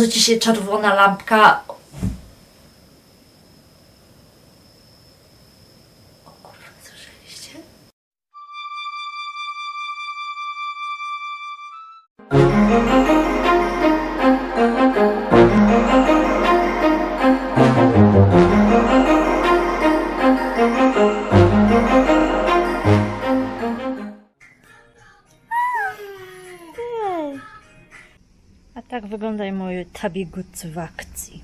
bardzo ci się czerwona lampka. Moje tabigut w akcji.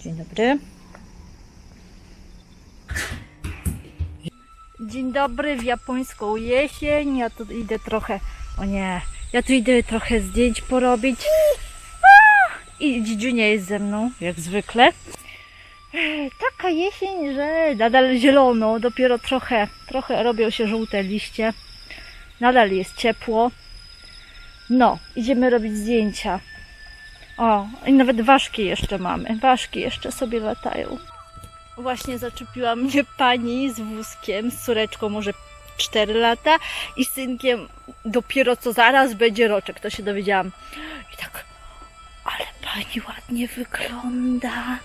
Dzień dobry. Dzień dobry w japońską jesień. Ja tu idę trochę. O nie, ja tu idę trochę zdjęć porobić. I Dzidziunia jest ze mną, jak zwykle. Taka jesień, że nadal zielono, dopiero trochę, trochę robią się żółte liście. Nadal jest ciepło. No, idziemy robić zdjęcia. O, i nawet ważki jeszcze mamy. Ważki jeszcze sobie latają. Właśnie zaczepiła mnie pani z wózkiem, z córeczką może 4 lata i synkiem dopiero co zaraz będzie roczek, to się dowiedziałam. I tak, ale pani ładnie wygląda.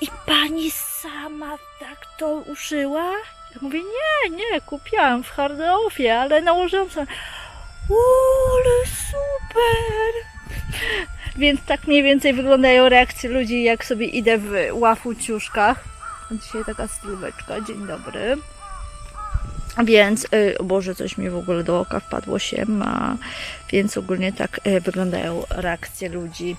I pani sama tak to uszyła? Ja mówię, nie, nie, kupiłam w Hardofie, ale nałożyłam sobie. O, ale super! Więc tak mniej więcej wyglądają reakcje ludzi, jak sobie idę w łafuciuszkach. Dzisiaj taka stylóweczka, dzień dobry. Więc, y, o Boże, coś mi w ogóle do oka wpadło się ma. Więc ogólnie tak y, wyglądają reakcje ludzi.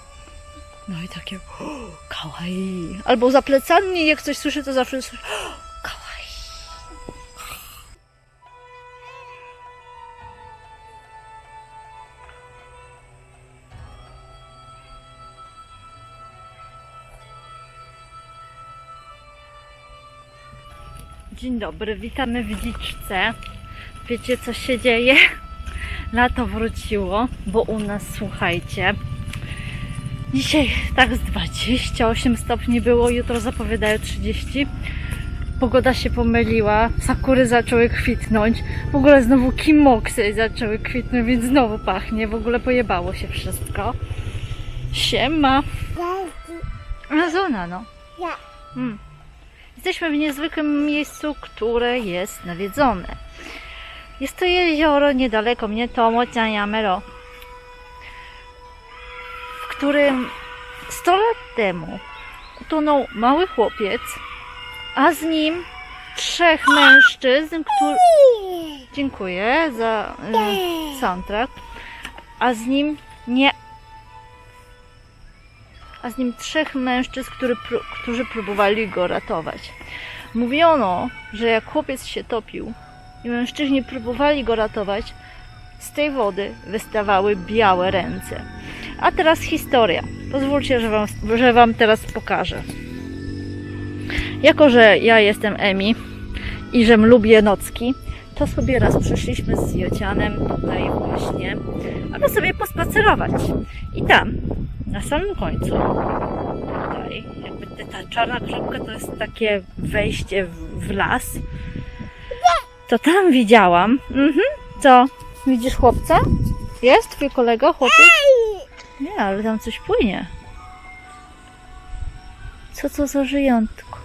No i takie kawaii. Albo za plecami, jak coś słyszę, to zawsze słyszę Dzień dobry, witamy w Liczce. Wiecie co się dzieje? Lato wróciło, bo u nas, słuchajcie, dzisiaj tak z 28 stopni było, jutro zapowiadają 30. Pogoda się pomyliła, sakury zaczęły kwitnąć, w ogóle znowu kimoksy zaczęły kwitnąć, więc znowu pachnie, w ogóle pojebało się wszystko. Siema. Azona, no. Ja. Mm. Jesteśmy w niezwykłym miejscu, które jest nawiedzone. Jest to jezioro niedaleko mnie, Tomo Yamero, w którym 100 lat temu utonął mały chłopiec, a z nim trzech mężczyzn, którzy... Dziękuję za y, soundtrack. A z nim nie a z nim trzech mężczyzn, który, którzy próbowali go ratować. Mówiono, że jak chłopiec się topił i mężczyźni próbowali go ratować, z tej wody wystawały białe ręce. A teraz historia. Pozwólcie, że wam, że wam teraz pokażę. Jako, że ja jestem Emi i że lubię nocki, to sobie raz przyszliśmy z Jocianem tutaj właśnie, aby sobie pospacerować. I tam, na samym końcu, tutaj, jakby ta czarna kropka to jest takie wejście w, w las. To tam widziałam. Mhm. Co? Widzisz chłopca? Jest twój kolega, chłopiec? Nie, ale tam coś płynie. Co to za żyjątko?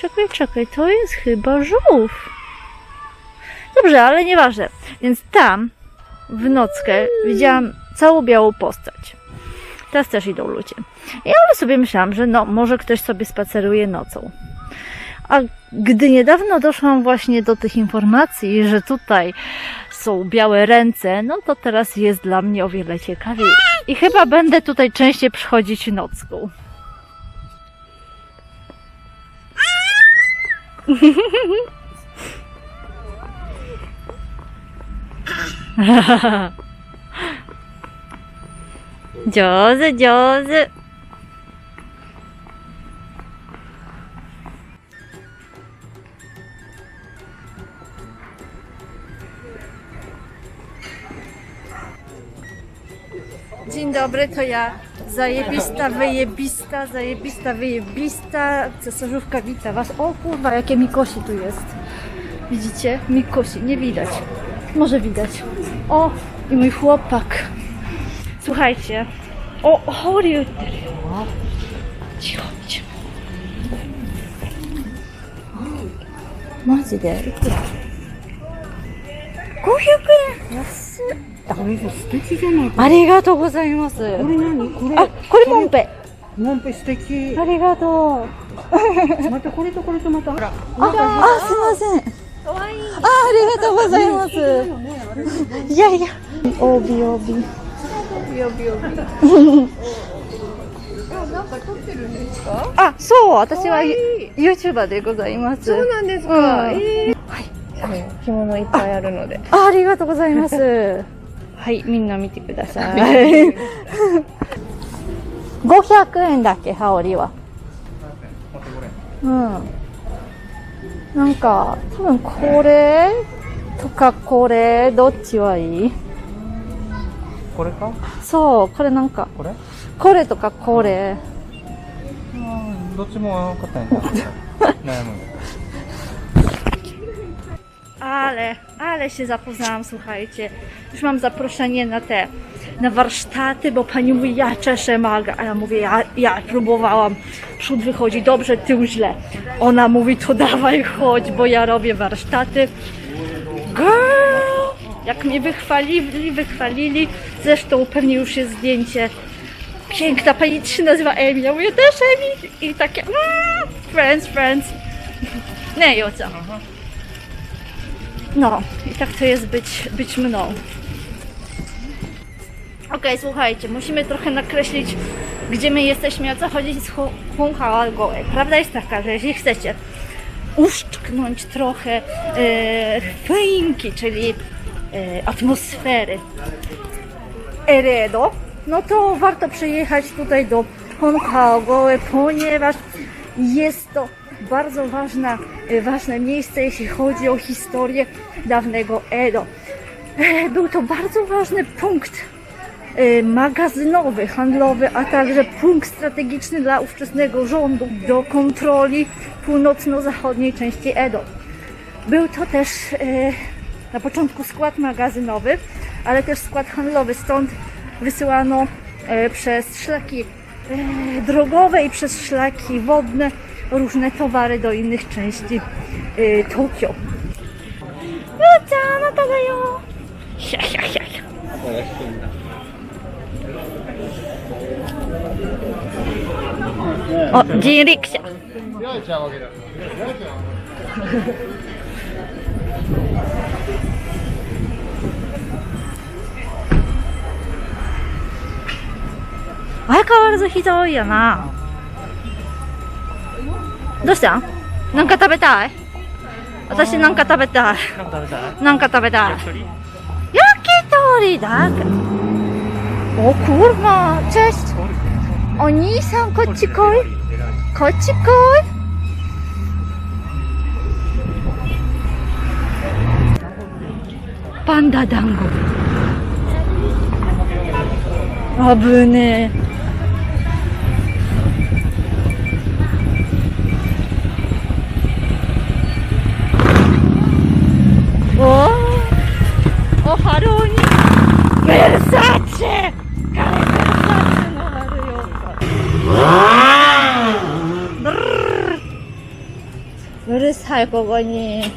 Czekaj, czekaj, to jest chyba żółw. Dobrze, ale nieważne. Więc tam, w nockę, widziałam całą białą postać. Teraz też idą ludzie. Ale sobie myślałam, że no, może ktoś sobie spaceruje nocą. A gdy niedawno doszłam właśnie do tych informacji, że tutaj są białe ręce, no to teraz jest dla mnie o wiele ciekawiej. I chyba będę tutaj częściej przychodzić nocką. Jozy, jozy. Dzień dobry, to ja. Zajebista, wyjebista, zajebista, wyjebista. Cesarzówka wita Was. O kurwa, jakie mikosi tu jest. Widzicie? Mikosi, nie widać. Może widać. O, i mój chłopak. Słuchajcie, お、羽織売ってるよ。違う、違う。マジでいくら ?500 円安っこれさ素敵じゃないありがとうございます。これ何これあ、これモンペ。モンペ素敵ありがとう。またこれとこれとまたほらあ、あ、すいません。あ、ありがとうございます。いやいや。おびおび。あ、そう、私はユ YouTuber でございます。そうなんですか。うんえー着物いっぱいあるので。あありがとうございます。はい、みんな見てください。500円だっけ、羽織は。うん。なんか、多分これとかこれ、どっちはいいこれかそう、これなんか、これこれとかこれ。どっちも分かったんや悩む Ale, ale się zapoznałam, słuchajcie. Już mam zaproszenie na te, na warsztaty, bo pani mówi, ja czeszę maga, a ja mówię, ja, ja próbowałam. Przód wychodzi dobrze, tył źle. Ona mówi, to dawaj chodź, bo ja robię warsztaty. Girl! Jak mnie wychwalili, wychwalili. Zresztą pewnie już jest zdjęcie. Piękna pani się nazywa Emi. Ja mówię, też Emi. I takie, mm, friends, friends. Nie, Joca. No, i tak to jest być, być mną. Okej, słuchajcie, musimy trochę nakreślić, gdzie my jesteśmy, o co chodzi z Hunghao Gołej. Prawda jest taka, że jeśli chcecie uszczknąć trochę e, choinki, czyli atmosfery Eredo, no to warto przyjechać tutaj do Honghao Gołe, ponieważ jest to bardzo ważna, e, ważne miejsce, jeśli chodzi o historię dawnego Edo. E, Był to bardzo ważny punkt e, magazynowy, handlowy, a także punkt strategiczny dla ówczesnego rządu do kontroli północno-zachodniej części Edo. Był to też e, na początku skład magazynowy, ale też skład handlowy, stąd wysyłano e, przez szlaki e, drogowe i przez szlaki wodne różne towary do innych części e, Tokio. Yuta, no to da yo. 相変わらず人多いよな。どうした？んなんか食べたい？私なんか食べたい。なんか食べたい？焼き鳥？だお車チェス。お兄さんこっち来い。こっち来い。 판다 당구 아브네 오, 어, 하루니? 베르사체 너를 살 거거니.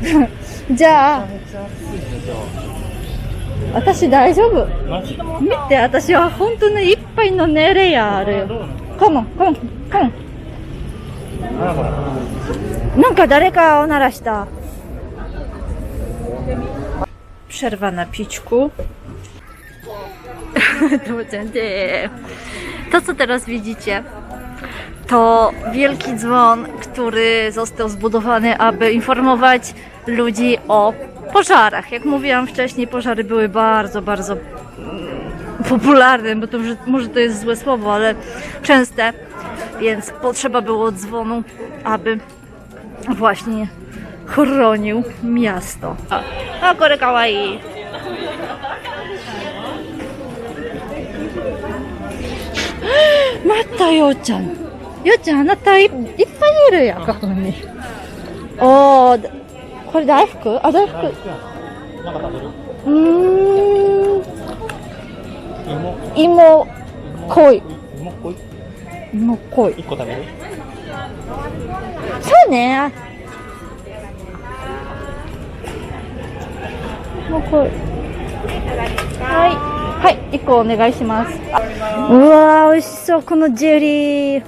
っちゃ暑いよ私大丈夫。マジ見て、私は本当に一杯の寝れやある。コモン、コモン、コモン。あらほらなんか誰かおならした。Przerwa na pićku. To będzie- To, co teraz widzicie, to wielki dzwon, który został zbudowany, aby informować ludzi o pożarach. Jak mówiłam wcześniej, pożary były bardzo, bardzo mm, popularne, bo to może, może to jest złe słowo, ale częste, więc potrzeba było dzwonu, aby właśnie chronił miasto. A, a kore kawaii. Matta Yo-chan. Yo-chan, あなたいいっぱいいるやん、ここに。おー、だ これ大福？あ、大福。なんか食べる？うーん。芋、Imo koi. 芋。っぽい Imo koi. 一個食べるそうね。もうこれ。はい。はい、一個お願いします。あうわー、美味しそう、このジェリー。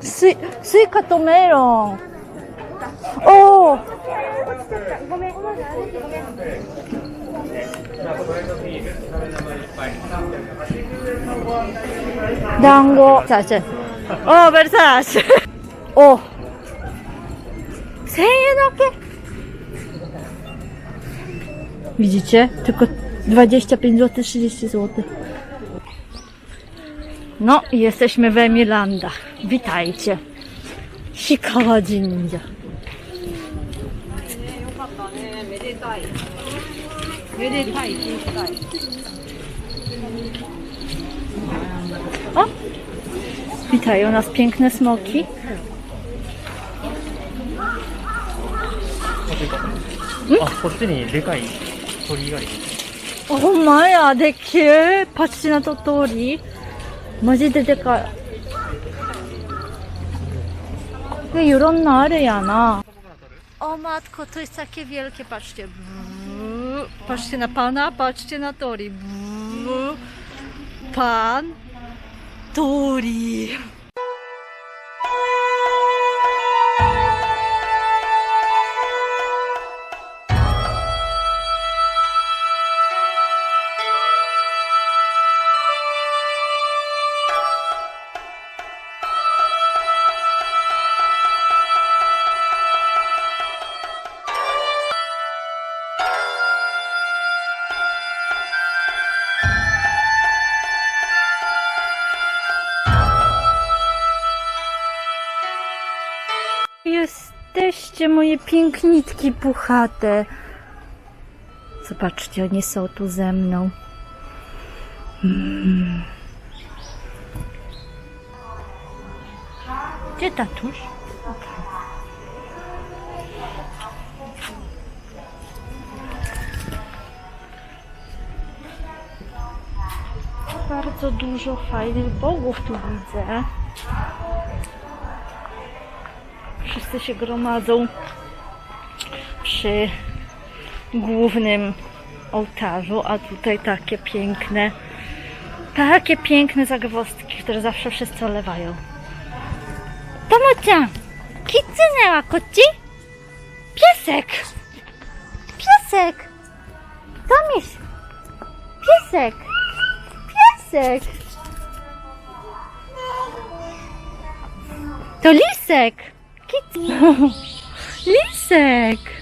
スイ、スイカとメロン。おったごめんごめんごめん団子さしおベルサーシお千円だけ Widzicie? Tylko 25 zł, 30 zł. No i jesteśmy w Emilandach. Witajcie. 氷川神社。没得太精彩。O! Witają nas piękne smoki. A, po dekaj tori gari. O maja, dekie! Patrzcie na to tori. Mazie de dekaj. で、いろんなあるやな。O matko, to jest takie wielkie, patrzcie. Patrzcie na pana, patrzcie na Tori. Pan Tori. Moje pięknitki puchate. Zobaczcie, oni są tu ze mną. Mm. Gdzie tatuś? Bardzo dużo fajnych bogów tu widzę. Wszyscy się gromadzą przy głównym ołtarzu, a tutaj takie piękne, takie piękne zagwozdki, które zawsze wszyscy olewają. Tomo-chan! Kitsune wa kochi? Piesek! Piesek! Tomiś! Piesek! Piesek! To lisek! Kit... Lisek!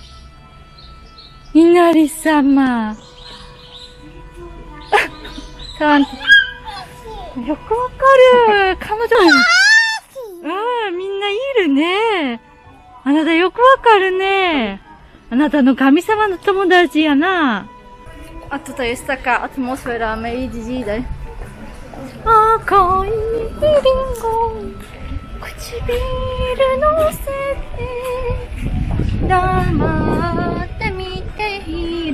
稲荷り様。触んよくわかる。彼女も。うん、みんないるね。あなたよくわかるね。あなたの神様の友達やな。あととしたか、あともそれらめいじじいだよ。赤いリンゴ、唇乗せて、黙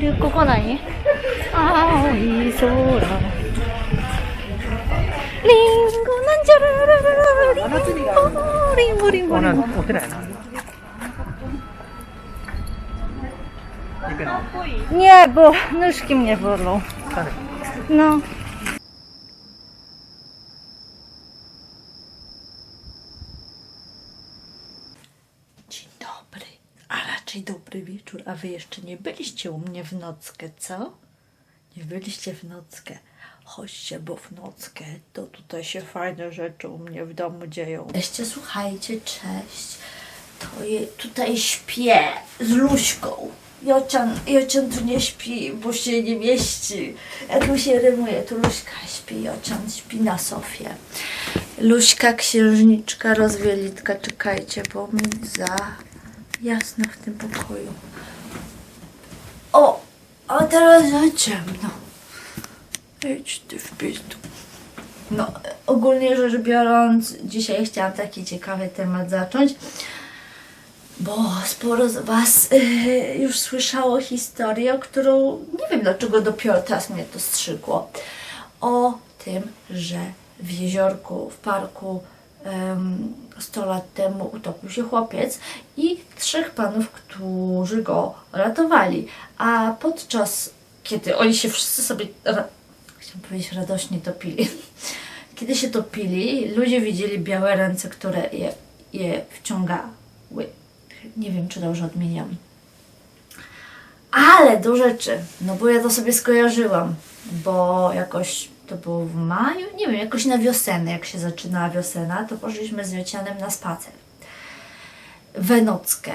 るここ何青い空リンゴなんじゃららららリンゴリンゴリンゴあ、リンゴなんお寺やな。行くの Nie, bo nóżki mnie bolą. 誰 No. Dobry wieczór. A wy jeszcze nie byliście u mnie w nockę, co? Nie byliście w nockę. Chodźcie, bo w nockę to tutaj się fajne rzeczy u mnie w domu dzieją. Cześć, słuchajcie, cześć. To je, tutaj śpię z Luśką. Jocian, Jocian tu nie śpi, bo się nie mieści. Ja tu się rymuje, tu Luśka śpi, Jocian śpi na sofie. Luśka, księżniczka, rozwielitka, czekajcie, bo mi za jasno w tym pokoju. A teraz ciemno. Idź ty w pizdu. No, ogólnie rzecz biorąc, dzisiaj chciałam taki ciekawy temat zacząć, bo sporo z Was yy, już słyszało historię, którą nie wiem dlaczego dopiero teraz mnie to strzygło. o tym, że w jeziorku, w parku 100 lat temu utopił się chłopiec i trzech panów, którzy go ratowali. A podczas, kiedy oni się wszyscy sobie, chciałam powiedzieć, radośnie topili, kiedy się topili, ludzie widzieli białe ręce, które je, je wciągały. Nie wiem, czy dobrze odmieniam. Ale do rzeczy, no bo ja to sobie skojarzyłam, bo jakoś to było w maju, nie wiem, jakoś na wiosenę, jak się zaczynała wiosena, to poszliśmy z Wiecianem na spacer. Wenockę.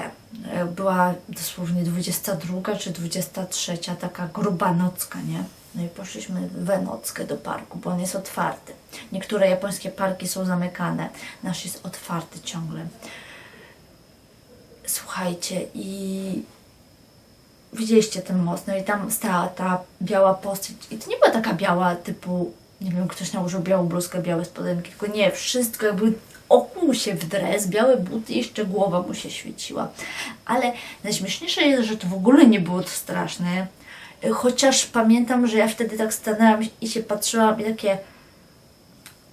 E, Była dosłownie 22 czy 23, taka gruba nocka, nie? No i poszliśmy Wenockę do parku, bo on jest otwarty. Niektóre japońskie parki są zamykane, nasz jest otwarty ciągle. Słuchajcie, i widzieliście ten most, no i tam stała ta biała postać. I to nie była taka biała typu, nie wiem, ktoś nałożył białą bluzkę, białe spodenki, tylko nie, wszystko jakby okuł się w dres, białe buty i jeszcze głowa mu się świeciła. Ale najśmieszniejsze jest, że to w ogóle nie było to straszne. Chociaż pamiętam, że ja wtedy tak stanęłam i się patrzyłam i takie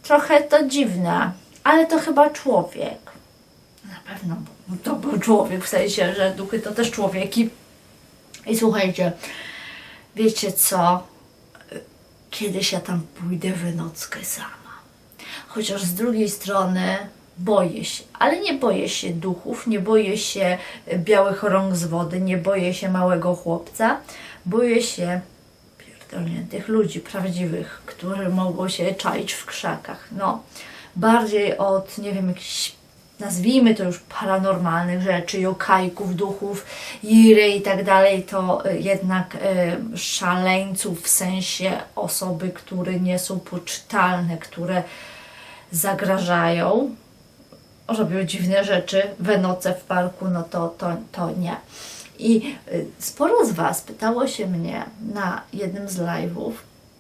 trochę to dziwne, ale to chyba człowiek. Na pewno to był człowiek, w sensie, że duchy to też człowieki. I słuchajcie, wiecie co? Kiedyś ja tam pójdę w nockę sama. Chociaż z drugiej strony boję się, ale nie boję się duchów, nie boję się białych rąk z wody, nie boję się małego chłopca, boję się pierdolniętych ludzi prawdziwych, którzy mogą się czaić w krzakach. No, bardziej od, nie wiem, jakichś nazwijmy to już paranormalnych rzeczy, jokajków, duchów, jiry i tak dalej, to y, jednak y, szaleńców w sensie osoby, które nie są poczytalne, które zagrażają, robią dziwne rzeczy we noce w parku, no to, to, to nie. I y, sporo z Was pytało się mnie na jednym z live'ów,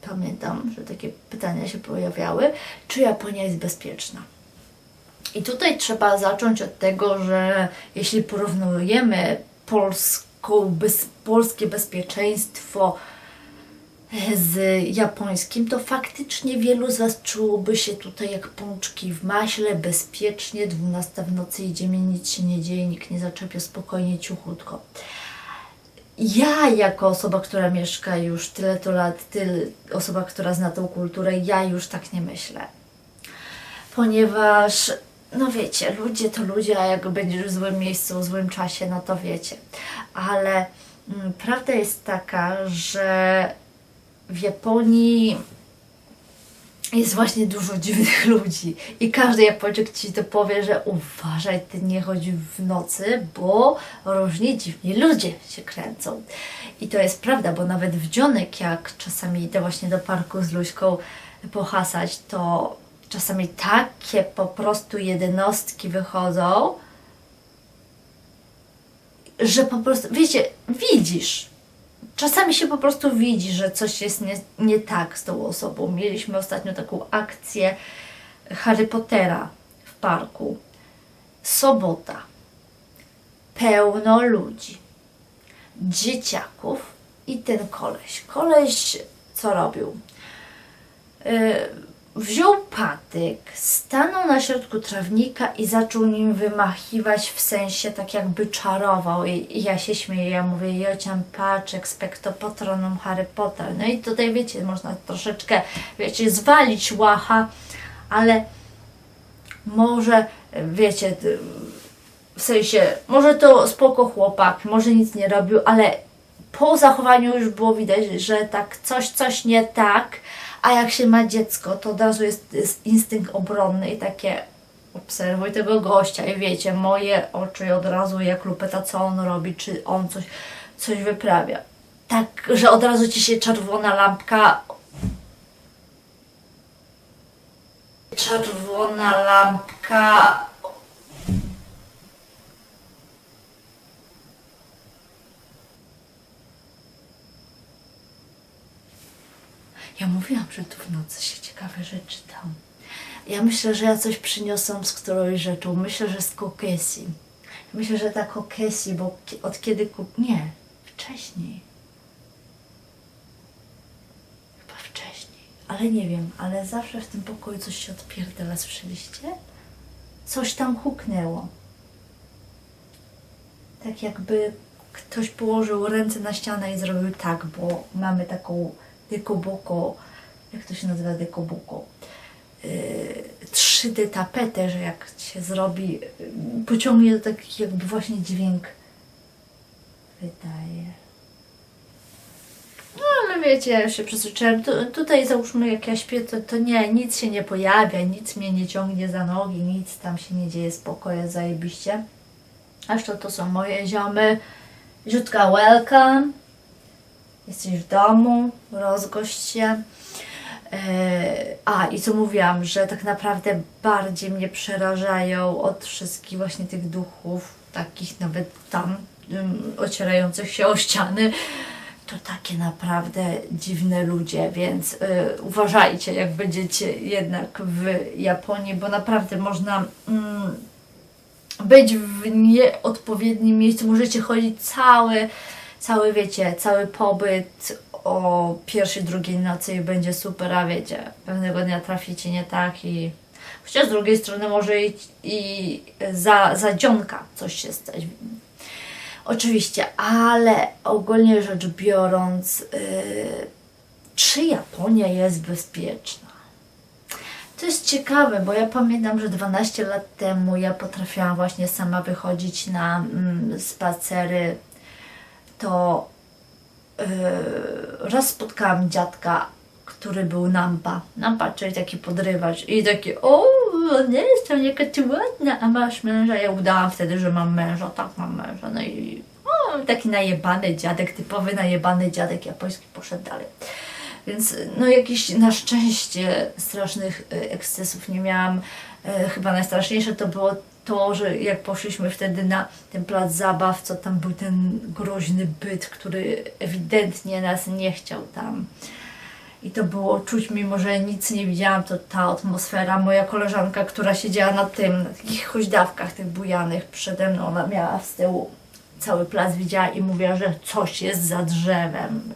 pamiętam, że takie pytania się pojawiały, czy Japonia jest bezpieczna. I tutaj trzeba zacząć od tego, że jeśli porównujemy polską, bez, polskie bezpieczeństwo z japońskim, to faktycznie wielu z Was czułoby się tutaj jak pączki w maśle, bezpiecznie, 12 w nocy idziemy, nic się nie dzieje, nikt nie zaczepia, spokojnie, cichutko. Ja, jako osoba, która mieszka już tyle to lat, tyle, osoba, która zna tą kulturę, ja już tak nie myślę ponieważ, no wiecie, ludzie to ludzie, a jak będziesz w złym miejscu, w złym czasie, no to wiecie. Ale mm, prawda jest taka, że w Japonii jest właśnie dużo dziwnych ludzi i każdy Japończyk Ci to powie, że uważaj, Ty nie chodź w nocy, bo różni dziwni ludzie się kręcą. I to jest prawda, bo nawet w dzionek, jak czasami idę właśnie do parku z Luśką pohasać, to czasami takie po prostu jednostki wychodzą, że po prostu, wiecie, widzisz. Czasami się po prostu widzi, że coś jest nie, nie tak z tą osobą. Mieliśmy ostatnio taką akcję Harry Pottera w parku. Sobota. Pełno ludzi. Dzieciaków i ten koleś. Koleś co robił? Yy, wziął patyk, stanął na środku trawnika i zaczął nim wymachiwać w sensie tak jakby czarował. I, i ja się śmieję, ja mówię, Jocian, patrz, expecto patronum Harry Potter. No i tutaj wiecie, można troszeczkę, wiecie, zwalić łacha, ale może, wiecie, w sensie, może to spoko chłopak, może nic nie robił, ale po zachowaniu już było widać, że tak coś, coś nie tak, a jak się ma dziecko, to od razu jest, jest instynkt obronny i takie obserwuj tego gościa i wiecie, moje oczy od razu jak lupeta, co on robi, czy on coś, coś wyprawia. Tak, że od razu ci się czerwona lampka czerwona lampka Ja mówiłam, że tu w nocy się ciekawe rzeczy tam. Ja myślę, że ja coś przyniosłam z którąś rzeczą. Myślę, że z kokesi. Myślę, że ta kokesi, bo od kiedy kup... Nie, wcześniej. Chyba wcześniej. ale nie wiem, ale zawsze w tym pokoju coś się odpierdala, słyszeliście? Coś tam huknęło. Tak jakby ktoś położył ręce na ścianę i zrobił tak, bo mamy taką dekoboko, jak to się nazywa dekoboko? Yy, 3D tapetę, że jak się zrobi, yy, pociągnie to taki jakby właśnie dźwięk wydaje. No ale wiecie, ja już się przyzwyczaiłam. Tu, tutaj załóżmy jak ja śpię, to, to nie, nic się nie pojawia, nic mnie nie ciągnie za nogi, nic tam się nie dzieje, spokojnie, zajebiście. Jeszcze to są moje ziomy. Ziutka, welcome. Jesteś w domu, rozgość się. Eee, A, i co mówiłam, że tak naprawdę bardziej mnie przerażają od wszystkich właśnie tych duchów, takich nawet tam ym, ocierających się o ściany. To takie naprawdę dziwne ludzie, więc y, uważajcie, jak będziecie jednak w Japonii, bo naprawdę można mm, być w nieodpowiednim miejscu. Możecie chodzić cały, cały, wiecie, cały pobyt o pierwszej, drugiej nocy będzie super, a wiecie, pewnego dnia traficie nie tak i chociaż z drugiej strony może i, i za, za dzionka coś się stać. Oczywiście, ale ogólnie rzecz biorąc, yy, czy Japonia jest bezpieczna? To jest ciekawe, bo ja pamiętam, że 12 lat temu ja potrafiłam właśnie sama wychodzić na mm, spacery. To yy, raz spotkałam dziadka, który był nampa. Nampa, czyli taki podrywacz. I taki, o, nie jestem jaka ty ładna, a masz męża. Ja udałam wtedy, że mam męża. Tak, mam męża. No i o, taki najebany dziadek, typowy najebany dziadek japoński poszedł dalej. Więc no jakiś na szczęście strasznych y, ekscesów nie miałam. Y, Chyba najstraszniejsze to było to, że jak poszliśmy wtedy na ten plac zabaw, co tam był ten groźny byt, który ewidentnie nas nie chciał tam. I to było czuć, mimo że nic nie widziałam, to ta atmosfera. Moja koleżanka, która siedziała na tym, na takich huźdawkach tych bujanych przede mną, ona miała z tyłu cały plac widziała i mówiła, że coś jest za drzewem.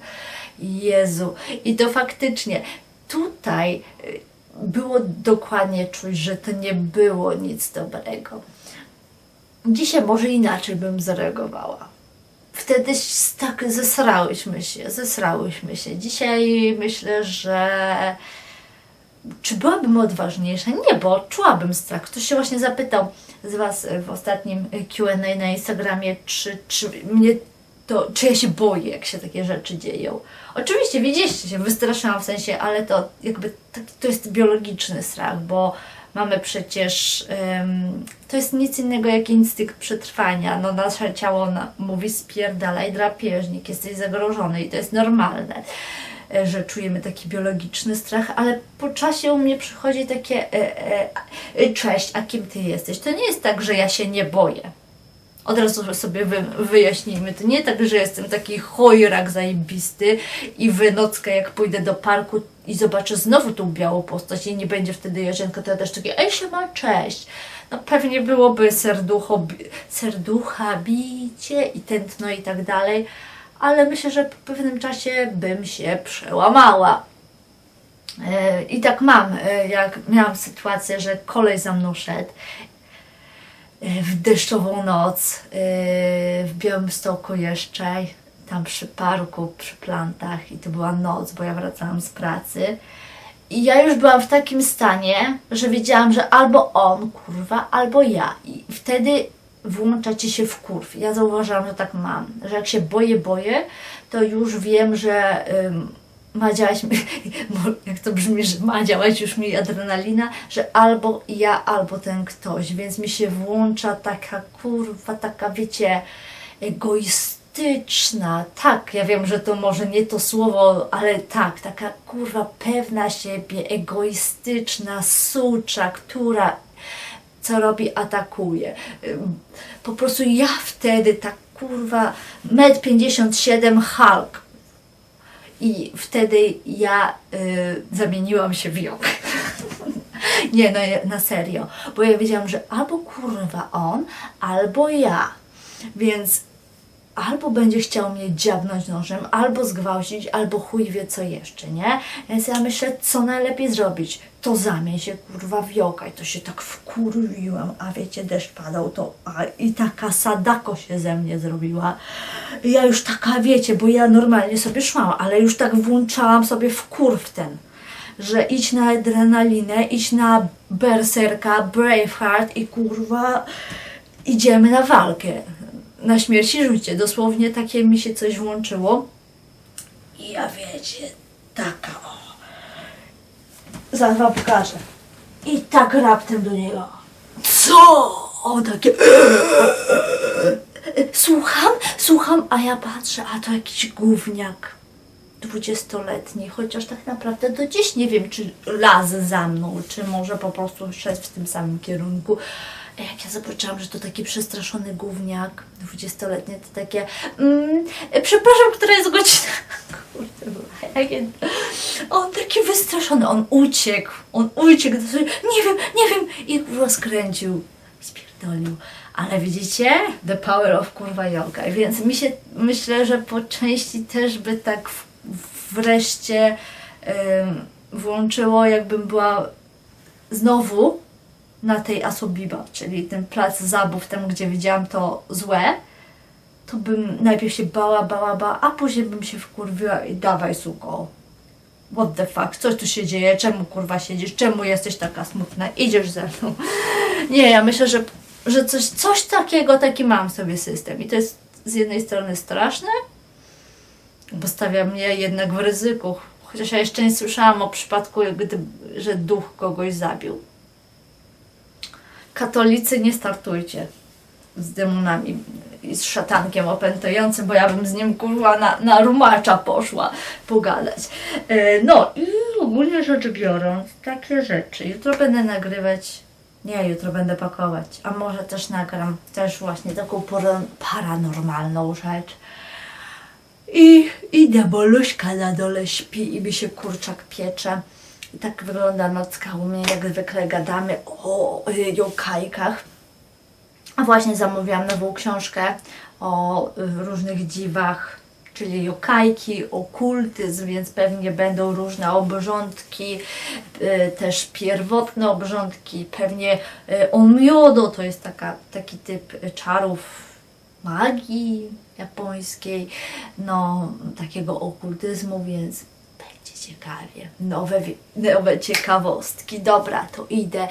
Jezu. I to faktycznie tutaj y, było dokładnie czuć, że to nie było nic dobrego. Dzisiaj może inaczej bym zareagowała. Wtedy tak zesrałyśmy się, zesrałyśmy się. Dzisiaj myślę, że czy byłabym odważniejsza? Nie, bo czułabym strach. Ktoś się właśnie zapytał z Was w ostatnim Q&A na Instagramie, czy, czy mnie to, czy ja się boję, jak się takie rzeczy dzieją. Oczywiście, widzieliście się, wystraszyłam w sensie, ale to jakby tak, to jest biologiczny strach, bo mamy przecież, em, to jest nic innego jak instynkt przetrwania. No nasze ciało na, mówi spierdalaj drapieżnik, jesteś zagrożony i to jest normalne e, że czujemy taki biologiczny strach, ale po czasie u mnie przychodzi takie e, e, e, cześć, a kim ty jesteś? To nie jest tak, że ja się nie boję. Od razu sobie wy, wyjaśnijmy. To nie tak, że jestem taki chojrak zajebisty i wynockę jak pójdę do parku i zobaczę znowu tą białą postać i nie będzie wtedy Jarzenka, to ja też takie, ej siema, cześć. No pewnie byłoby serducho, serducha, bicie i tętno i tak dalej, ale myślę, że po pewnym czasie bym się przełamała. E, I tak mam, e, jak miałam sytuację, że kolej za mną szedł w deszczową noc e, w Białymstoku jeszcze, tam przy parku, przy plantach i to była noc, bo ja wracałam z pracy. I ja już byłam w takim stanie, że wiedziałam, że albo on, kurwa, albo ja. I wtedy włącza ci się w kurw. Ja zauważyłam, że tak mam, że jak się boję, boję, to już wiem, że ym, ma działać mi, jak to brzmi, że ma działać już mi adrenalina, że albo ja, albo ten ktoś, więc mi się włącza taka kurwa, taka wiecie, egoistyczna, tak, ja wiem, że to może nie to słowo, ale tak, taka kurwa pewna siebie, egoistyczna, sucza, która co robi, atakuje. Po prostu ja wtedy tak kurwa, metr 57 Hulk. I wtedy ja y, zamieniłam się w ją. Nie, no na serio. Bo ja wiedziałam, że albo kurwa on, albo ja. Więc albo będzie chciał mnie dziabnąć nożem, albo zgwałcić, albo chuj wie co jeszcze, nie? Więc ja myślę, co najlepiej zrobić. To zamień się kurwa w joka i to się tak wkurwiłam, a wiecie, deszcz padał, to a, i taka sadako się ze mnie zrobiła. I ja już taka, wiecie, bo ja normalnie sobie szłam, ale już tak włączałam sobie w kurw ten że idź na adrenalinę, idź na berserka, braveheart i kurwa idziemy na walkę. Na śmierć i życie. Dosłownie takie mi się coś włączyło. I ja wiecie, taka o. Zaraz wam pokażę. I tak raptem do niego. Co? O takie. Słucham, słucham, a ja patrzę, a to jakiś gówniak dwudziestoletni, chociaż tak naprawdę do dziś nie wiem, czy las za mną, czy może po prostu szedł w tym samym kierunku. Jak ja zobaczyłam, że to taki przestraszony gówniak, dwudziestoletni, to takie mm, przepraszam, która jest godzina? Kurde, jakie... On taki wystraszony, on uciekł, on uciekł, nie wiem, nie wiem i kurwa skręcił, spierdolił. Ale widzicie? The power of kurwa yoga. Więc mi się, myślę, że po części też by tak w, wreszcie ym, włączyło, jakbym była znowu na tej Asobiba, czyli ten plac zabów, tam gdzie widziałam to złe, to bym najpierw się bała, bała, bała, a później bym się wkurwiła i dawaj suko. What the fuck, co tu się dzieje? Czemu kurwa siedzisz? Czemu jesteś taka smutna? Idziesz ze mną. Nie, ja myślę, że, że coś, coś takiego, taki mam sobie system. I to jest z jednej strony straszne, bo stawia mnie jednak w ryzyku. Chociaż ja jeszcze nie słyszałam o przypadku, gdy, że duch kogoś zabił. Katolicy nie startujcie z demonami i z szatankiem opętającym, bo ja bym z nim kurwa na, na rumacza poszła pogadać. E, No i ogólnie rzecz biorąc, takie rzeczy. Jutro będę nagrywać, nie, jutro będę pakować, a może też nagram też właśnie taką paranormalną rzecz. I idę, bo Luśka na dole śpi i mi się kurczak piecze. I tak wygląda nocka u mnie, jak zwykle gadamy o jokajkach. A właśnie zamówiłam nową książkę o różnych dziwach, czyli jokajki, okultyzm, więc pewnie będą różne obrządki, y, też pierwotne obrządki, pewnie y, onmyodo, to jest taka, taki typ czarów magii japońskiej, no takiego okultyzmu, więc ciekawie. Nowe, nowe ciekawostki. Dobra, to idę